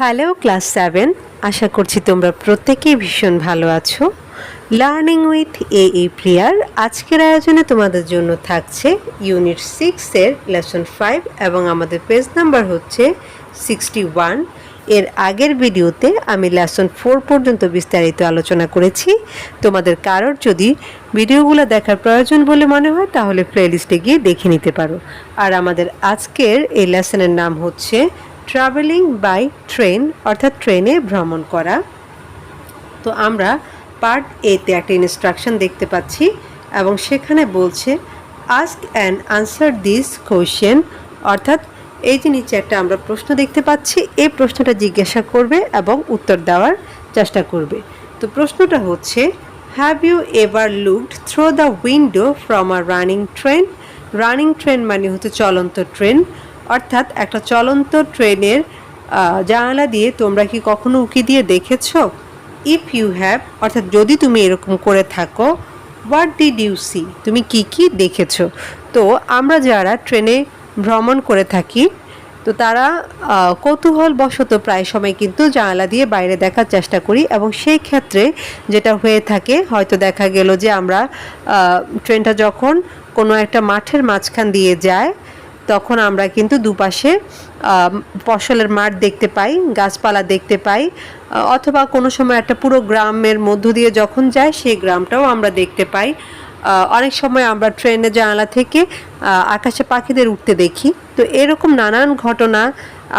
Hello, class seven. আশা করছি তোমরা প্রত্যেকেই ভীষণ ভালো আছো। লার্নিং উইথ এ ই প্রিয়ার আজকের আয়োজনে তোমাদের জন্য থাকছে ইউনিট সিক্সের লেসন ফাইভ এবং আমাদের পেজ নাম্বার হচ্ছে সিক্সটি ওয়ান। এর আগের ভিডিওতে আমি লেসন ফোর পর্যন্ত বিস্তারিত আলোচনা করেছি। তোমাদের কারোর যদি ভিডিওগুলো দেখার প্রয়োজন বলে মনে হয়, তাহলে প্লেলিস্টে গিয়ে দেখে নিতে পারো। আর আমাদের আজকের এই লেসনের নাম হচ্ছে ট্রাভেলিং বাই ট্রেন অর্থাৎ ট্রেনে ভ্রমণ করা। তো আমরা পার্ট এতে একটা ইনস্ট্রাকশন দেখতে পাচ্ছি এবং সেখানে বলছে ask and answer this question অর্থাৎ এই যে নিচে একটা আমরা প্রশ্ন দেখতে পাচ্ছি, এই প্রশ্নটা জিজ্ঞাসা করবে এবং উত্তর দেওয়ার চেষ্টা করবে। তো প্রশ্নটা হচ্ছে have you ever looked through the window from a running train running train মানে হচ্ছে চলন্ত ট্রেন অর্থাৎ একটা চলন্ত ট্রেনের জানালা দিয়ে তোমরা কি কখনো উকি দিয়ে দেখেছ? ইফ ইউ হ্যাভ অর্থাৎ যদি তুমি এরকম করে থাকো হোয়াট ডিড ইউ সি তুমি কি কি দেখেছ? তো আমরা যারা ট্রেনে ভ্রমণ করে থাকি, তো তারা কৌতূহলবশত প্রায় সময় কিন্তু জানালা দিয়ে বাইরে দেখার চেষ্টা করি এবং সেই ক্ষেত্রে যেটা হয়ে থাকে, হয়তো দেখা গেল যে আমরা ট্রেনটা যখন কোনো একটা মাঠের মাঝখান দিয়ে যায় তখন আমরা কিন্তু দুপাশে ফসলের মাঠ দেখতে পাই, গাছপালা দেখতে পাই অথবা কোনো সময় একটা পুরো গ্রামের মধ্য দিয়ে যখন যায় সেই গ্রামটাও আমরা দেখতে পাই। অনেক সময় আমরা ট্রেনে জানালা থেকে আকাশে পাখিদের উঠতে দেখি। তো এরকম নানান ঘটনা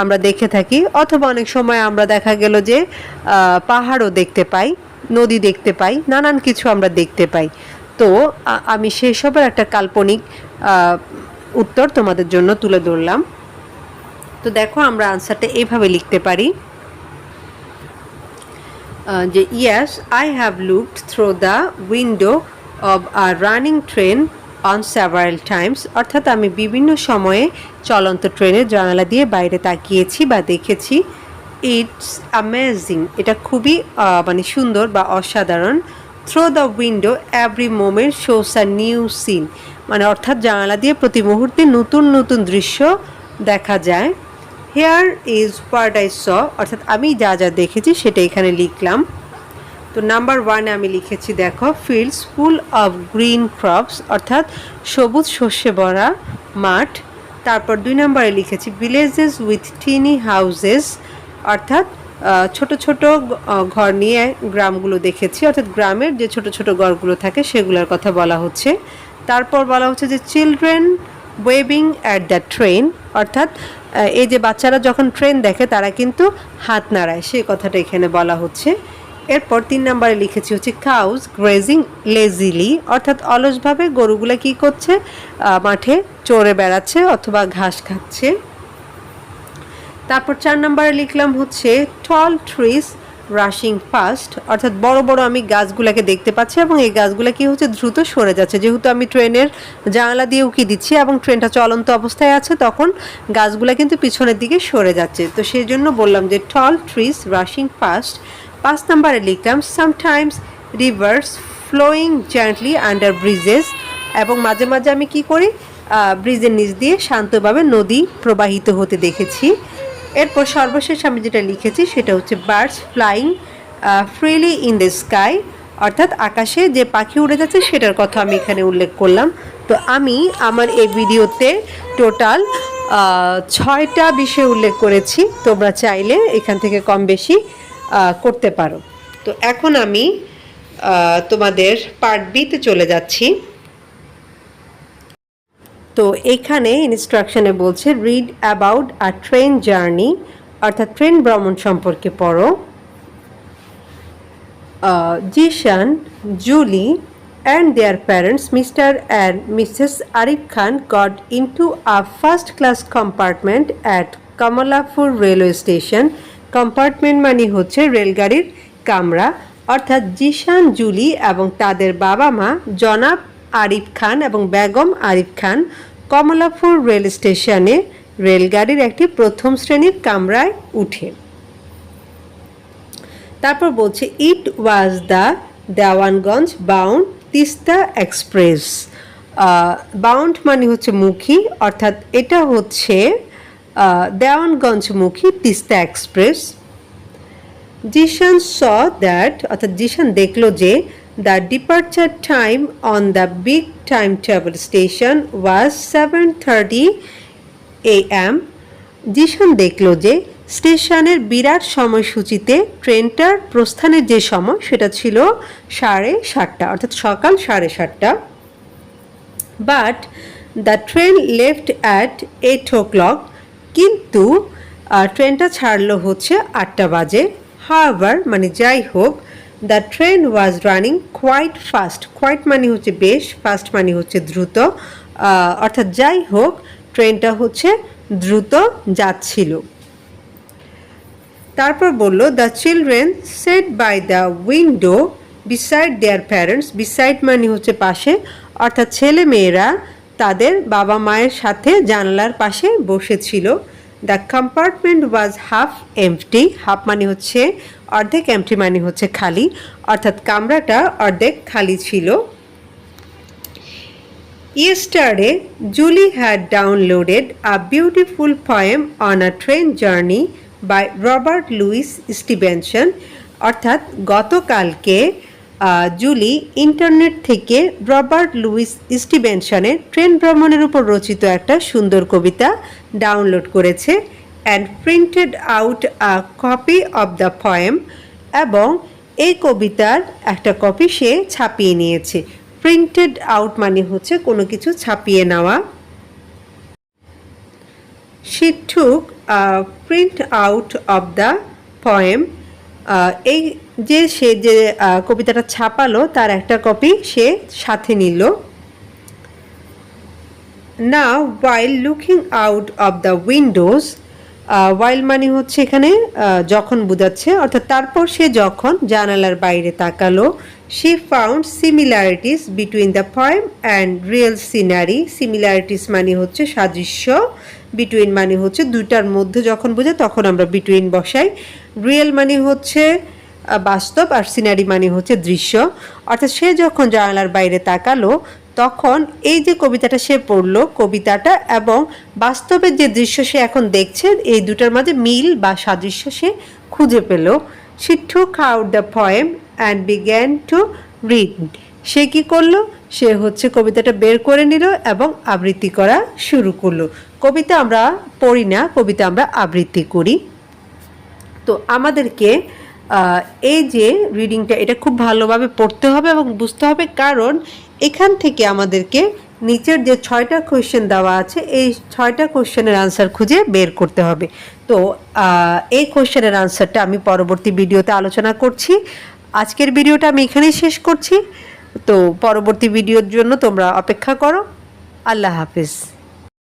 আমরা দেখে থাকি। অথবা অনেক সময় আমরা দেখা গেল যে পাহাড়ও দেখতে পাই, নদী দেখতে পাই, নানান কিছু আমরা দেখতে পাই। তো আমি সেসবের একটা কাল্পনিক উত্তর তোমাদের জন্য তুলে ধরলাম। তো দেখো, আমরা আনসারটা এইভাবে লিখতে পারি। যে yes I have looked through the window of a running train on several times অর্থাৎ আমি বিভিন্ন সময়ে চলন্ত ট্রেনের জানালা দিয়ে বাইরে তাকিয়েছি বা দেখেছি। ইটস অ্যামেজিং এটা খুবই মানে সুন্দর বা অসাধারণ। Through the window every moment shows a new scene মানে অর্থাৎ জানালা দিয়ে প্রতি মুহূর্তে নতুন নতুন দৃশ্য দেখা যায়। Here is what I saw অর্থাৎ আমি যা যা দেখেছি সেটা এখানে লিখলাম। তো নাম্বার ওয়ানে আমি লিখেছি, দেখো fields full of green crops অর্থাৎ সবুজ শস্যে ভরা মাঠ। তারপর দুই নম্বরে লিখেছি ভিলেজেস উইথ টিনি হাউজেস অর্থাৎ ছোট ছোট ঘর নিয়ে গ্রামগুলো দেখেছি। অর্থাৎ গ্রামের যে ছোট ছোট ঘরগুলো থাকে সেগুলোর কথা বলা হচ্ছে। তারপর বলা হচ্ছে যে চিলড্রেন ওয়েবিং অ্যাট দ্য ট্রেন অর্থাৎ এই যে বাচ্চারা যখন ট্রেন দেখে, তারা কিন্তু হাত নাড়ায়। সেই কথাটা এখানে বলা হচ্ছে। এরপর তিন নম্বরে লিখেছি হচ্ছে কাউজ গ্রেজিং লেজিলি অর্থাৎ অলসভাবে গরুগুলো কি করছে? মাঠে চড়ে বেড়াচ্ছে অথবা ঘাস খাচ্ছে। তারপর চার নম্বরে লিখলাম হচ্ছে টল ট্রিস রাশিং ফাস্ট অর্থাৎ বড় বড় আমি গাছগুলাকে দেখতে পাচ্ছি এবং এই গাছগুলো কি হচ্ছে দ্রুত সরে যাচ্ছে। যেহেতু আমি ট্রেনের জানালা দিয়ে উকি দিচ্ছি এবং ট্রেনটা চলন্ত অবস্থায় আছে, তখন গাছগুলো কিন্তু পিছনের দিকে সরে যাচ্ছে। তো সেই জন্য বললাম যে টল ট্রিস রাশিং ফাস্ট পাঁচ নম্বরে লিখলাম sometimes rivers flowing gently under bridges এবং মাঝে মাঝে আমি কি করি? ব্রিজের নিচ দিয়ে শান্তভাবে নদী প্রবাহিত হতে দেখেছি। এরপর সর্বশেষ আমি যেটা লিখেছি সেটা হচ্ছে birds flying freely in the sky অর্থাৎ আকাশে যে পাখি উড়ে যাচ্ছে সেটার কথা আমি এখানে উল্লেখ করলাম। তো আমি আমার এই ভিডিওতে টোটাল ছয়টা বিষয় উল্লেখ করেছি। তোমরা চাইলে এখান থেকে কম বেশি করতে পারো। তো এখন আমি তোমাদের পার্ট বিতে চলে যাচ্ছি। তো এখানে ইনস্ট্রাকশনে বলছে read about a train journey অর্থাৎ ট্রেন ভ্রমণ সম্পর্কে পড়ো Zishan Julie and their parents, Mr. and Mrs. Arif Khan, got into a first class compartment at Kamalapur railway station. Compartment মানে হচ্ছে রেলগাড়ির কামরা অর্থাৎ জিশান জুলি এবং তাদের বাবা মা জনাব আরিফ খান এবং বেগম আরিফ খান কমলাপুর রেল স্টেশনে রেলগাড়ির একটি প্রথম শ্রেণির কামরায় উঠে। তারপর বলছে it was the Dewanganj bound Teesta express bound মানে হচ্ছে মুখী অর্থাৎ এটা হচ্ছে আহ, দেওয়ানগঞ্জমুখী Teesta express Zishan saw that অর্থাৎ জিশান দেখল যে on the big time travel station was seven thirty A M Zishan দেখল যে স্টেশনের বিরাট সময়সূচিতে ট্রেনটার প্রস্থানের যে সময় সেটা ছিল সাড়ে সাতটা, অর্থাৎ সকাল সাড়ে সাতটা। But the train left at eight o'clock কিন্তু ট্রেনটা ছাড়লো হচ্ছে আটটা বাজে। হাওয়ার মানে যাই হোক the train was running quite fast quite মানে হচ্ছে বেশ ফাস্ট মানে হচ্ছে দ্রুত। অর্থাৎ যাই হোক ট্রেনটা হচ্ছে দ্রুত যাচ্ছিল। তারপর বলল the children sat by the window beside their parents beside মানে হচ্ছে পাশে, অর্থাৎ ছেলে মেয়েরা তাদের বাবা মায়ের সাথে জানলার পাশে বসেছিল। The compartment was half empty half মানে হচ্ছে অর্ধেক এমটি মানে হচ্ছে খালি। অর্থাৎ কামরাটা অর্ধেক খালি ছিল। Yesterday Julie had downloaded a beautiful poem on a train journey by Robert Louis Stevenson অর্থাৎ গতকালকে জুলি ইন্টারনেট থেকে রবার্ট লুইস স্টিভেনসনের ট্রেন ভ্রমণের উপর রচিত একটা সুন্দর কবিতা ডাউনলোড করেছে and printed out a copy of the poem এবং এই কবিতার একটা কপি সে ছাপিয়ে নিয়েছে। প্রিন্টেড আউট মানে হচ্ছে কোনো কিছু ছাপিয়ে নেওয়া। She took a print out of the এই যে সে যে কবিতাটা ছাপালো, তার একটা কপি সে সাথে নিল। না while looking out of the windows while মানে হচ্ছে এখানে যখন বোঝাচ্ছে, অর্থাৎ তারপর সে যখন জানালার বাইরে তাকালো সে found similarities between the poem and real scenery similarities মানে হচ্ছে সাদৃশ্য বিটুইন মানে হচ্ছে দুইটার মধ্যে যখন বোঝে, তখন আমরা বিটুইন বসাই। রিয়েল মানে হচ্ছে বাস্তব আর সিনারি মানে হচ্ছে দৃশ্য। অর্থাৎ সে যখন জানালার বাইরে তাকালো, তখন এই যে কবিতাটা সে পড়ল, কবিতাটা এবং বাস্তবের যে দৃশ্য সে এখন দেখছে এই দুটার মাঝে মিল বা সাদৃশ্য সে খুঁজে পেল। সে took out the poem and began to read সে কি করল? সে হচ্ছে কবিতাটা বের করে নিল এবং আবৃত্তি করা শুরু করল। কবিতা আমরা পড়ি না, কবিতা আমরা আবৃত্তি করি। তো আমাদেরকে এই যে রিডিংটা এটা খুব ভালোভাবে পড়তে হবে এবং বুঝতে হবে, কারণ এখান থেকে আমাদেরকে নিচের যে ছয়টা কোয়েশ্চেন দেওয়া আছে, এই ছয়টা কোয়েশ্চেনের আনসার খুঁজে বের করতে হবে। তো এই কোয়েশ্চেনের আনসারটা আমি পরবর্তী ভিডিওতে আলোচনা করছি। আজকের ভিডিওটা আমি এখানেই শেষ করছি। তো, পরবর্তী ভিডিওর জন্য তোমরা অপেক্ষা করো। আল্লাহ হাফিজ।